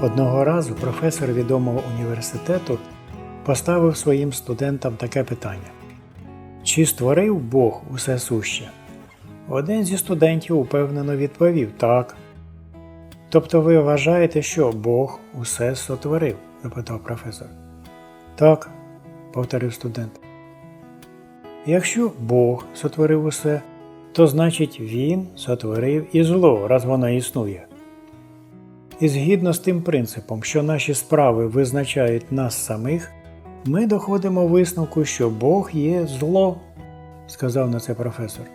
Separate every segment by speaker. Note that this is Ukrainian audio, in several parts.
Speaker 1: Одного разу професор відомого університету поставив своїм студентам таке питання: Чи створив Бог усе суще? Один зі студентів упевнено відповів так. Тобто ви вважаєте, що Бог усе сотворив? запитав професор. Так, повторив студент. Якщо Бог сотворив усе, то значить Він сотворив і зло, раз воно існує. І згідно з тим принципом, що наші справи визначають нас самих, ми доходимо висновку, що Бог є зло, сказав на це професор.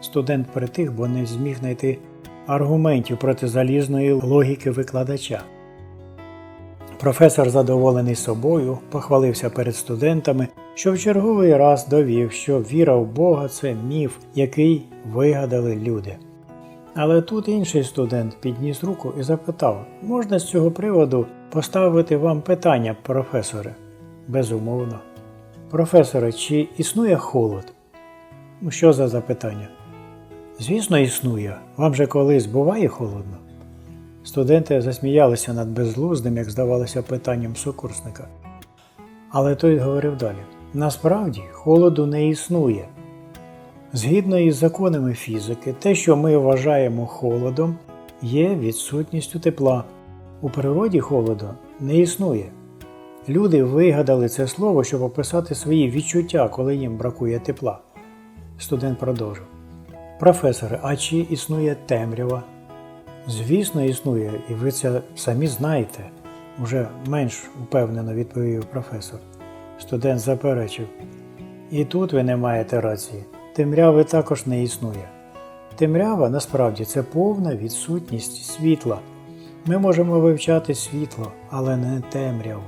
Speaker 1: Студент притих, бо не зміг знайти аргументів проти залізної логіки викладача. Професор, задоволений собою, похвалився перед студентами, що в черговий раз довів, що віра в Бога це міф, який вигадали люди. Але тут інший студент підніс руку і запитав: можна з цього приводу поставити вам питання, професоре? Безумовно. Професоре, чи існує холод? Ну, що за запитання? Звісно, існує. Вам же колись буває холодно? Студенти засміялися над безглуздим, як здавалося, питанням сокурсника. Але той говорив далі: насправді холоду не існує. Згідно із законами фізики, те, що ми вважаємо холодом, є відсутністю тепла. У природі холоду не існує. Люди вигадали це слово, щоб описати свої відчуття, коли їм бракує тепла. Студент продовжив. Професоре, а чи існує темрява? Звісно, існує, і ви це самі знаєте, уже менш упевнено відповів професор. Студент заперечив. І тут ви не маєте рації. Темряви також не існує. Темрява насправді це повна відсутність світла. Ми можемо вивчати світло, але не темряву.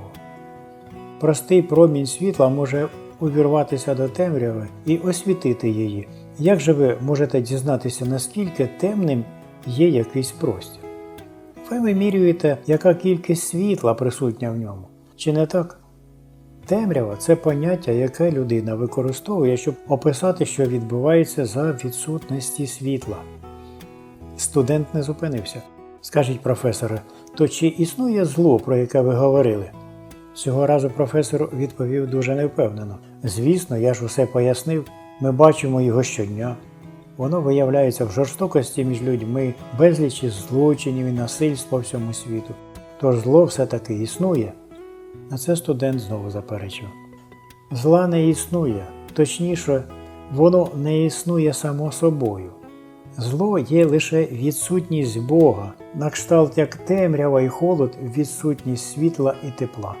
Speaker 1: Простий промінь світла може увірватися до темряви і освітити її. Як же ви можете дізнатися, наскільки темним є якийсь простір? Ви вимірюєте, яка кількість світла присутня в ньому. Чи не так? Темрява це поняття, яке людина використовує, щоб описати, що відбувається за відсутності світла. Студент не зупинився. Скажіть, професоре, то чи існує зло, про яке ви говорили? Цього разу професор відповів дуже невпевнено. Звісно, я ж усе пояснив, ми бачимо його щодня. Воно виявляється в жорстокості між людьми, безлічі злочинів і насильств по всьому світу. Тож зло все-таки існує. На це студент знову заперечив. Зла не існує, точніше, воно не існує само собою. Зло є лише відсутність Бога, на кшталт як темрява і холод, відсутність світла і тепла.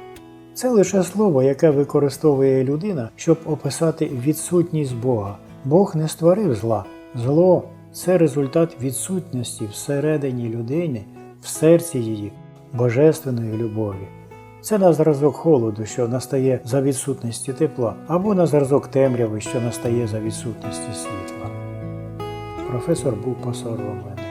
Speaker 1: Це лише слово, яке використовує людина, щоб описати відсутність Бога. Бог не створив зла. Зло це результат відсутності всередині людини, в серці її, божественної любові. Це на зразок холоду, що настає за відсутності тепла, або на зразок темряви, що настає за відсутності світла. Професор був посоромлений.